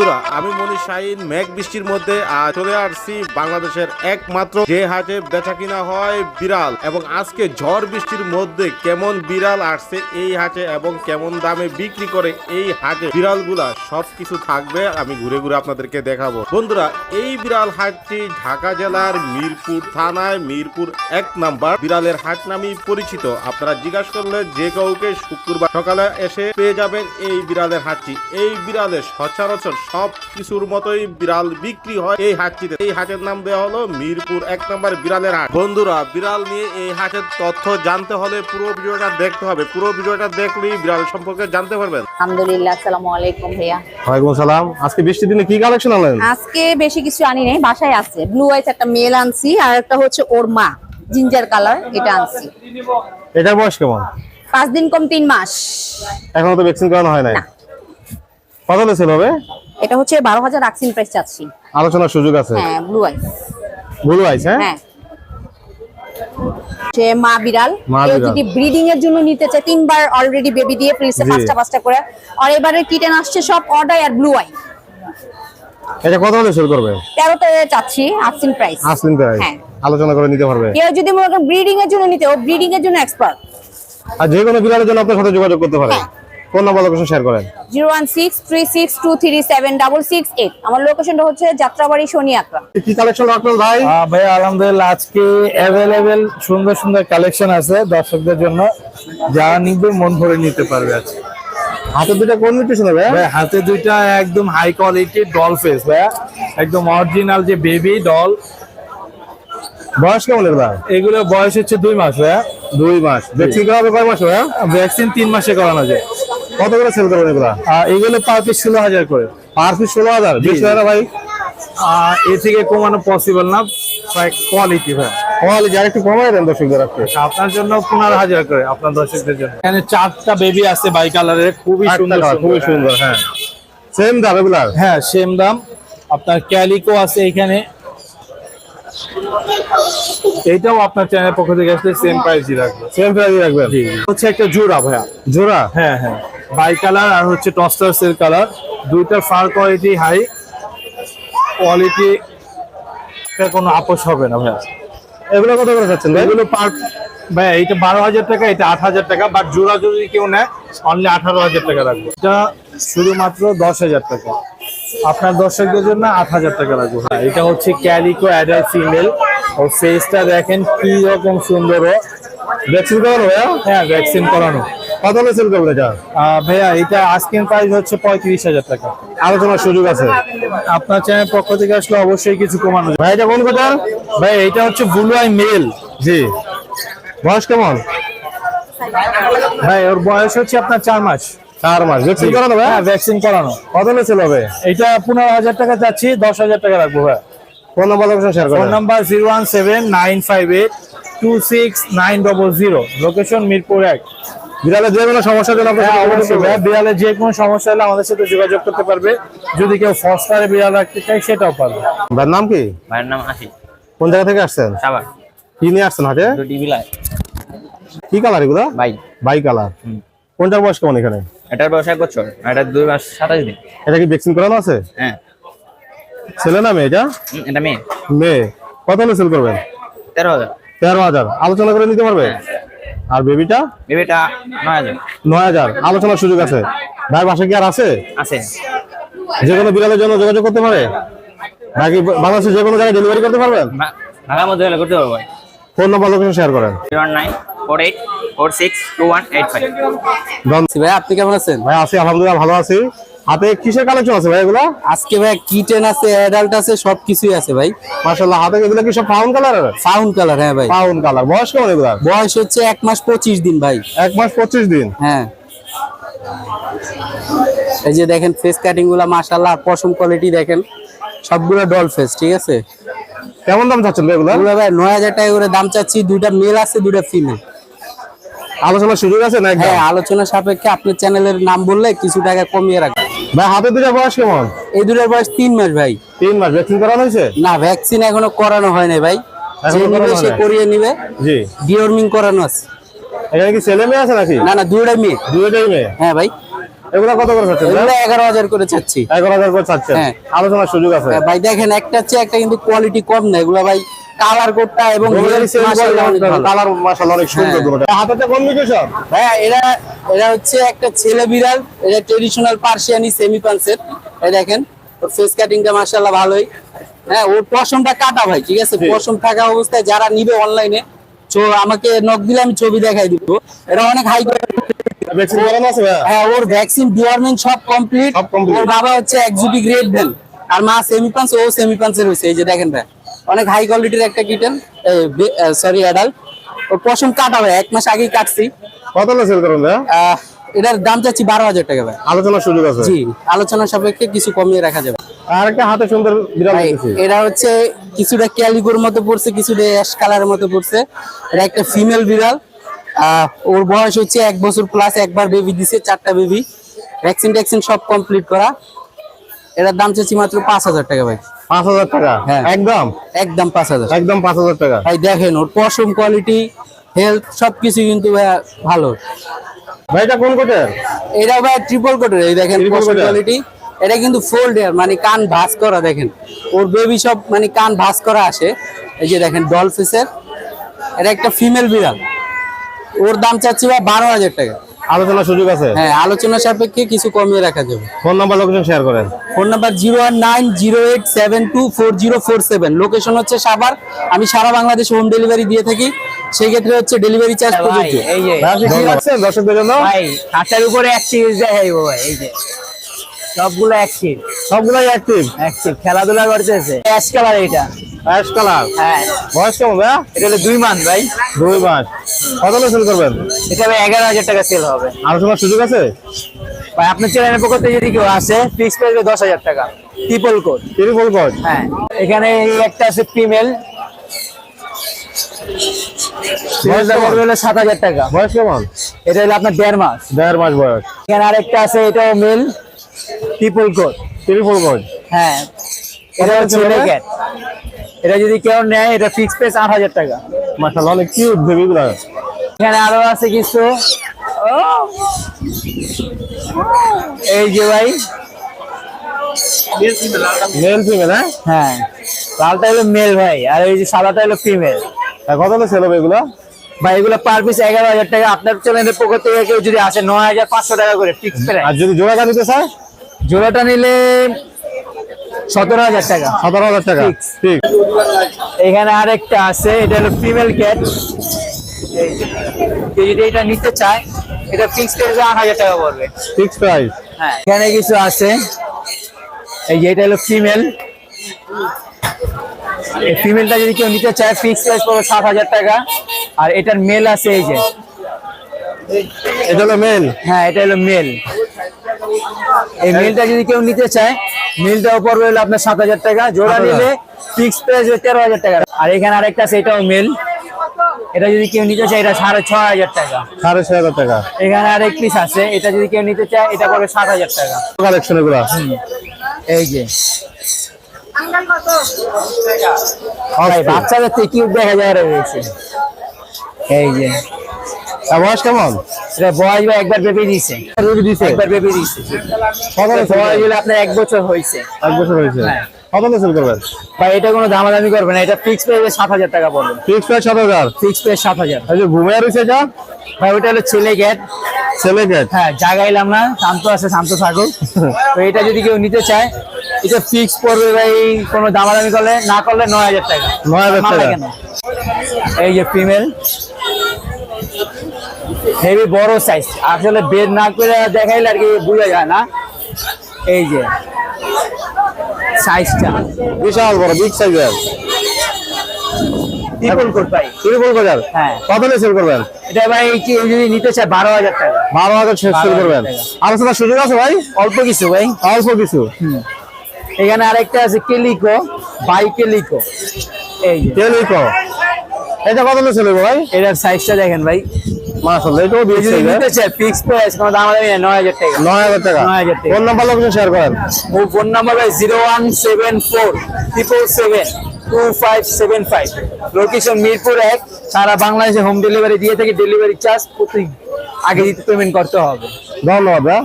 বন্ধুরা, আমি মনি শাহিন মেঘ বৃষ্টির মধ্যে চলে আসছি বাংলাদেশের একমাত্র যে হাটে বেচা কিনা হয় বিড়াল। এবং আজকে ঝড় বৃষ্টির মধ্যে কেমন বিড়াল আসছে এই হাটে এবং কেমন দামে বিক্রি করে এই হাটে বিড়ালগুলা সবকিছু থাকবে, আমি ঘুরে ঘুরে আপনাদেরকে দেখাবো। বন্ধুরা, এই বিড়াল হাটটি ঢাকা জেলার মিরপুর থানায়, মিরপুর এক নাম্বার বিড়ালের হাট নামেই পরিচিত। আপনারা জিজ্ঞাসা করলে যে কাউকে শুক্রবার সকালে এসে পেয়ে যাবেন এই বিড়ালের হাটটি। এই বিড়ালের সচরাচর সব কিছুর মতোই বিড়াল বিক্রি হয় এই হাটটিতে। এই হাটের নাম দেওয়া হলো মিরপুর এক নম্বর বিড়ালের হাট। বন্ধুরা বিড়াল নিয়ে এই হাটের তথ্য জানতে হলে পুরো ভিডিওটা দেখতে হবে। পুরো ভিডিওটা দেখলেই বিড়াল সম্পর্কে জানতে পারবেন। আলহামদুলিল্লাহ আসসালামু আলাইকুম ভাইয়া। ওয়ালাইকুম সালাম আজকে বৃষ্টির দিনে কি কালেকশন আনলেন? আজকে বেশি কিছু আনি নাই বাসায় আছে। ব্লু আইস একটা মেল আনছি আর একটা হচ্ছে ওর মা জিঞ্জার কালার এটা আনছি। এটার বয়স কেমন? পাঁচ দিন কম তিন মাস। এখনও তো ভ্যাকসিন করানো হয় নাই। না। কত সেল হবে এটা হচ্ছে বারো হাজার রাক্সিন প্রাইস চাচ্ছি। আলোচনার সুযোগ আছে? হ্যাঁ ব্লু আইস ভুল আইস হ্যাঁ? হ্যাঁ। সে মা বিড়াল। যদি ব্রিডিং এর জন্য নিতে চায় তিনবার অলরেডি বেবি দিয়ে ফ্রিজে পাঁচটা পাঁচটা করে। আর এবারে কিটেন আসছে সব অর্ডার আর ব্লু আই এটা কত হলে সেল করবে? তেরোতে চাচ্ছি রাক্সিন প্রাইস আসলেন তাই হ্যাঁ। আলোচনা করে নিতে পারবে। কেউ যদি মনে করেন ব্রিডিং এর জন্য নিতে ও ব্রিডিং এর জন্য এক্সপার্ট আর যে কোনো বিড়ালের জন্য আপনার সাথে যোগাযোগ করতে পারে। কোন নাম্বার লোকেশন শেয়ার করেন। Zero one six three six two three seven double six eight. আমার লোকেশনটা হচ্ছে যাত্রাবাড়ি শনি আকরা কি কালেকশন রাখলেন ভাই? ভাই আলহামদুলিল্লাহ আজকে অ্যাভেলেবেল সুন্দর সুন্দর কালেকশন আছে দর্শকদের জন্য। যারা নিবে মন ভরে নিতে পারবে আজকে। হাতে দুটো কোন নিউট্রিশন হবে ভাই? হাতে দুইটা একদম হাই কোয়ালিটির ডল ফেস ভাইয়া একদম অরিজিনাল যে বেবি ডল বয়স কেমন এগুলা এগুলো বয়স হচ্ছে দুই মাস ভাইয়া দুই মাস। ভ্যাকসিন করা হবে কয় মাস ভাইয়া ভ্যাকসিন তিন মাসে করানো যায়। কত করে সেল করবেন এগুলা? এগুলো পার পিস ষোলো হাজার করে। পার পিস ষোলো হাজার? বেশি হয় ভাই? এ থেকে কমানো পসিবল না কোয়ালিটি ভাই। কোয়ালিটি আর একটু কমাই দেন দর্শকদের রাখতে আপনার জন্য পনেরো হাজার করে আপনার দর্শকদের জন্য। এখানে চারটা বেবি আছে বাই কালারের খুবই সুন্দর খুবই সুন্দর হ্যাঁ। সেম দাম এগুলা হ্যাঁ সেম দাম। আপনার ক্যালিকো আছে এখানে। এইটাও আপনার চ্যানেল পক্ষ থেকে আসলে সেম প্রাইসই রাখবে। সেম জি। হচ্ছে একটা জোড়া ভাইয়া। জোড়া? হ্যাঁ হ্যাঁ। বাই কালার আর হচ্ছে টস্টার সেল কালার। দুইটার ফার কোয়ালিটি হাই কোয়ালিটি কোনো আপোষ হবে না ভাইয়া। এগুলো কত করে যাচ্ছেন এগুলো পার ভাইয়া এইটা বারো হাজার টাকা এটা আট হাজার টাকা বাট জোড়া যদি কেউ নেয় অনলি আঠারো হাজার টাকা রাখব এটা শুধুমাত্র দশ হাজার টাকা। আপনার দর্শকদের জন্য আট হাজার টাকা রাখব হ্যাঁ এটা হচ্ছে ক্যালিকো অ্যাডাল্ট ফিমেল। ওর ফেসটা দেখেন কি রকম সুন্দর ও। ভ্যাকসিন করানো ভাইয়া? হ্যাঁ ভ্যাকসিন করানো। কত হলে সেল করবেন এটা ভাইয়া এটা আজকের প্রাইস হচ্ছে পঁয়ত্রিশ হাজার টাকা। আলোচনার সুযোগ আছে। আপনার চ্যানেল পক্ষ থেকে আসলে অবশ্যই কিছু কমানো ভাই এটা কোন কথা ভাই এটা হচ্ছে ব্লু আই মেল। জি। বয়স কেমন? ভাই ওর বয়স হচ্ছে আপনার চার মাস। চার মাস। ভ্যাকসিন করানো ভাই হ্যাঁ ভ্যাকসিন করানো। কত সেল হবে এটা পনেরো হাজার টাকা চাচ্ছি দশ হাজার টাকা রাখব ভাই কোন number share phone number zero one seven nine five eight two six nine double zero. Location Mirpur এক। বিড়ালের যে কোনো সমস্যার জন্য আপনার হ্যাঁ যে কোনো সমস্যা হলে আমাদের সাথে যোগাযোগ করতে পারবে। যদি কেউ ফস্টারে বিড়াল রাখতে চায় সেটাও পারবে ভাইয়ের নাম কি? ভাইয়ের নাম আশিক। কোন জায়গা থেকে আসছেন? সাবার কি নিয়ে আসছেন হাটে? কি কালার এগুলো? ভাই বাই কালার। কোনটার বয়স কেমন এখানে? এটার বয়স এক বছর এটা দুই মাস সাতাশ দিন। এটা কি ভ্যাকসিন করানো আছে? হ্যাঁ। ছেলে না মেয়ে এটা? এটা মেয়ে। মেয়ে। কত হলে সেল করবেন? তেরো হাজার। তেরো হাজার। আলোচনা করে নিতে পারবে? আর বেবিটা বেবিটা নয় হাজার। নয় আলোচনার সুযোগ আছে। ভাই বাসা কি আর আছে? আছে। যে কোনো বিড়ালের জন্য যোগাযোগ করতে পারে? নাকি বাংলাদেশের যে কোনো জায়গায় ডেলিভারি করতে পারবেন? ভাঙার মধ্যে হলে করতে পারব ভাই। ফোন নাম্বার লোকেশন শেয়ার করেন। Zero nine four eight four six two one eight five ধন- ভাই আপনি কেমন আছেন? ভাই আছি আলহামদুলিল্লাহ ভালো আছি। হাতে কিসের কালেকশন আছে ভাই এগুলো? আজকে ভাই কিটেন আছে অ্যাডাল্ট আছে সবকিছুই আছে ভাই। মাশাআল্লাহ হাতে এগুলো কি সব ফাউন্ড কালার? ফাউন্ড কালার হ্যাঁ ভাই। Fawn colour. বয়স কেমন এগুলো বয়স হচ্ছে এক মাস পঁচিশ দিন ভাই। এক মাস পঁচিশ দিন? হ্যাঁ। এই যে দেখেন ফেস কাটিংগুলা মাশাল্লাহ আর পশম কোয়ালিটি দেখেন। সবগুলো ডল ফেস ঠিক আছে? কেমন দাম চাচ্ছেন ভাই এগুলো? এগুলো ভাই নয় হাজার টাকা করে দাম চাচ্ছি দুইটা মেল আছে দুইটা ফিমেল আলোচনার সুযোগ আছে না হ্যাঁ আলোচনা সাপেক্ষে আপনার চ্যানেলের নাম বললে কিছু টাকা কমিয়ে রাখবেন। ভাই হাতে দুটো বয়স কেমন? এই দুটোর বয়স তিন মাস ভাই। তিন মাস। ভ্যাকসিন করানো হয়েছে? না ভ্যাকসিন এখনও করানো হয় নাই ভাই। যে নিবে সে করিয়ে নিবে। জি। ডিওর্মিং করানো আছে। এখানে কি ছেলে মেয়ে আছে নাকি? না না মেয়ে। দুটোই মেয়ে? হ্যাঁ ভাই। এগুলো কত করে চাচ্ছেন এগুলো এগারো হাজার করে চাচ্ছি। এগারো হাজার করে চাচ্ছেন। হ্যাঁ। আলোচনার সুযোগ আছে। ভাই দেখেন একটা চেয়ে একটা কিন্তু কোয়ালিটি কম না। এগুলো ভাই কালার কোডটা এবং। কালার মাশাআল্লাহ অনেক সুন্দর হ্যাঁ। হাতেতে কোন দিকে সব ভাইয়া এরা এরা হচ্ছে একটা ছেলে বিড়াল এটা ট্রেডিশনাল পার্সিয়ানি সেমি পানসেট এই দেখেন। ওর ফেস কাটিংটা মাশাআল্লাহ ভালোই। হ্যাঁ ওর পশমটা কাটা ভাই ঠিক আছে? পশম থাকা অবস্থায় যারা নিবে অনলাইনে তো আমাকে নক দিলে আমি ছবি দেখাই দিব। এটা অনেক হাই হ্যাঁ ওর ভ্যাকসিন ডিওয়ার্মেন্ট সব কমপ্লিট ওর বাবা হচ্ছে এক্সিটিক গ্রেড ভ্যান আর মা সেমি পান্স ও সেমি পান্সের হয়েছে এই যে দেখেন ভাই। অনেক হাই কোয়ালিটির একটা কিটেন সরি অ্যাডাল্ট ওর পশম কাটা ভাই এক মাস আগেই কাটছি। কত সেল করুন এটার দাম চাচ্ছি বারো হাজার টাকা ভাই। আলোচনার সুযোগ আছে। জি আলোচনা সাপেক্ষে কিছু কমিয়ে রাখা যাবে। আর একটা হাতে সুন্দর বিড়াল এটা হচ্ছে কিছুটা ক্যালিকোর মতো পড়ছে কিছুটা অ্যাশ কালারের মতো পড়ছে। এটা একটা ফিমেল বিড়াল। ওর বয়স হচ্ছে এক বছর প্লাস একবার বেবি দিছে চারটা বেবি ভ্যাকসিন ট্যাকসিন সব কমপ্লিট করা। এটার দাম চাচ্ছি মাত্র পাঁচ হাজার টাকা ভাই। পাঁচ হাজার টাকা? হ্যাঁ। একদম? একদম পাঁচ হাজার। একদম পাঁচ হাজার টাকা। ভাই দেখেন ওর পশম কোয়ালিটি হেলথ সবকিছু কিন্তু ভাইয়া ভালো। ভাই এটা কোন কোটের? এটা ভাই ট্রিপল কোটের এই দেখেন পশম কোয়ালিটি এটা কিন্তু ফোল্ড এর মানে কান ভাঁজ করা দেখেন। ওর বেবি সব মানে কান ভাঁজ করা আসে। এই যে দেখেন ডলফিসের এটা একটা ফিমেল বিড়াল। ওর দাম চাচ্ছি ভাই বারো হাজার টাকা। আলোচনার সুযোগ আছে? হ্যাঁ আলোচনা সাপেক্ষে কিছু কমিয়ে রাখা যাবে। ফোন নাম্বার লোকেশন শেয়ার করেন। Phone number zero one nine zero eight seven two four zero four seven. Location হচ্ছে সাভার। আমি সারা বাংলাদেশে হোম ডেলিভারি দিয়ে থাকি। সেই ক্ষেত্রে হচ্ছে ডেলিভারি চার্জ প্রযোজ্য এই যে দর্শকদের জন্য? ভাই উপরে অ্যাক্টিভ দেখাইব ভাই এই যে। সবগুলো অ্যাক্টিভ সবগুলাই অ্যাক্টিভ অ্যাক্টিভ খেলাধুলা করতেছে। অ্যাশ কালার এটা অ্যাশ কালার হ্যাঁ। বয়স কেমন ভাইয়া এটা হলো দুই মান ভাই। দুই মাস। কত সেল করবেন? এটা ভাই এগারো হাজার টাকা সেল হবে। আলোচনার সুযোগ আছে? ভাই আপনার চ্যানেলের পক্ষ থেকে যদি কেউ আসে ফিক্স প্রাইস দশ হাজার টাকা। ট্রিপল কোড ত্রিপল কোড হ্যাঁ। এখানে একটা আছে ফিমেল সাত হাজার টাকা। বয়স কেমন? এটা হলো আপনার দেড় মাস। দেড় মাস বয়স। এখানে আরেকটা আছে এটাও male triple coat triple coat হ্যাঁ। এটা হচ্ছে। এটা যদি কেউ নেয় এটা ফিক্স প্রাইস আট হাজার টাকা। মাশাআল্লাহ অনেক কিউট বেবিগুলো এখানে আরও আছে কিছু। ও! এই যে ভাই। মেল ফিমেল হ্যাঁ? হ্যাঁ। লালটা হলো মেল ভাই আর এই যে সাদাটা হলো ফিমেল কত হলে সেল হবে এগুলো? ভাই এগুলো পার পিস এগারো হাজার টাকা। আপনার চ্যানেলের পক্ষ থেকে কেউ যদি আসে নয় হাজার পাঁচশো টাকা করে ফিক্স প্রাইস আর যদি জোড়াটা নিতে চায়? জোড়াটা নিলে সতেরো হাজার টাকা। সতেরো হাজার টাকা। ঠিক এখানে আরেকটা আছে এটা হলো ফিমেল ক্যাট কেউ যদি এটা নিতে চায় এটা ফিক্স প্রাইস আট হাজার টাকা পড়বে। ফিক্স প্রাইস হ্যাঁ এখানে কিছু আছে। এই যে এটা হলো ফিমেল এই ফিমেলটা যদি কেউ নিতে চায় ফিক্স প্রাইস পড়বে সাত হাজার টাকা। আর এটার মেল আছে এই যে। এটা হলো মেল হ্যাঁ এটা হলো মেল এই মেলটা যদি কেউ নিতে চায় মেলটাও পড়বে হলো আপনার সাত হাজার টাকা। জোড়া নিলে ফিক্স প্রাইস তেরো হাজার টাকা। আর এখানে আরেকটা আছে মেল এটা যদি কেউ নিতে চায় এটা সাড়ে ছয় হাজার টাকা। সাড়ে ছয় হাজার টাকা। এখানে আরেক পিস আছে এটা যদি কেউ নিতে চায় এটা পড়বে সাত হাজার টাকা। কালেকশন এগুলো? এই যে। বাচ্চাদের থেকে কিউট দেখা যায় রয়েছে এই যে। আর বয়স কেমন? বয়স একবার বেবি দিছে একবার বেবি দিছে বয়স হলে আপনার এক বছর হয়েছে। এক বছর হয়েছে। হ্যাঁ। কত সেল করবেন? ভাই এটা কোনো দামাদামি করবে না। এটা ফিক্স প্রাইসে সাত হাজার টাকা পড়বে। ফিক্স প্রাইস সাত হাজার? ফিক্স প্রাইস সাত হাজার। এই যে ঘুমিয়ে রয়েছে এটা? ভাই ওটা হলো ছেলে গেট ছেলে গেট হ্যাঁ জাগাইলাম না। শান্ত আছে শান্ত থাকুক। তো এটা যদি কেউ নিতে চায় এটা ফিক্স পড়বে ভাই কোনো দামাদামি করলে না করলে নয় হাজার টাকা। 9,000 মাথা টাকা। এই যে ফিমেল হেভি বড় সাইজ আসলে বের না করে দেখাইলে আর কি বোঝা যায় না। এই যে। সাইজটা। বিশাল বড় বিগ সাইজের হ্যাঁ। কত হলে সেল করবেন? এটা ভাই কেউ যদি নিতে চায় বারো হাজার টাকা। বারো হাজার সেল 12,000 করবেন। টাকা। আলোচনার সুযোগ আছে ভাই? অল্প কিছু ভাই। অল্প কিছু। এখানে আরেকটা আছে কেলিকো বাই কেলিকো এই যে। টেলিকো এটা কত ভাই? এটার সাইজটা দেখেন ভাই। মাশাআল্লাহ এটাও বিগ যদি নিতে চায় ফিক্স প্রাইস কোনো দাম দামি নয় হাজার টাকা। নয় হাজার টাকা। 9,000 টাকা। ফোন নাম্বার লোকেশন শেয়ার করেন। ও ফোন নাম্বার ভাই zero one seven four triple seven two five seven five. Location Mirpur এক সারা বাংলাদেশে হোম ডেলিভারি দিয়ে থাকি ডেলিভারি চার্জ প্রতি আগে দিতে পেমেন্ট করতে হবে। ধন্যবাদ ভাই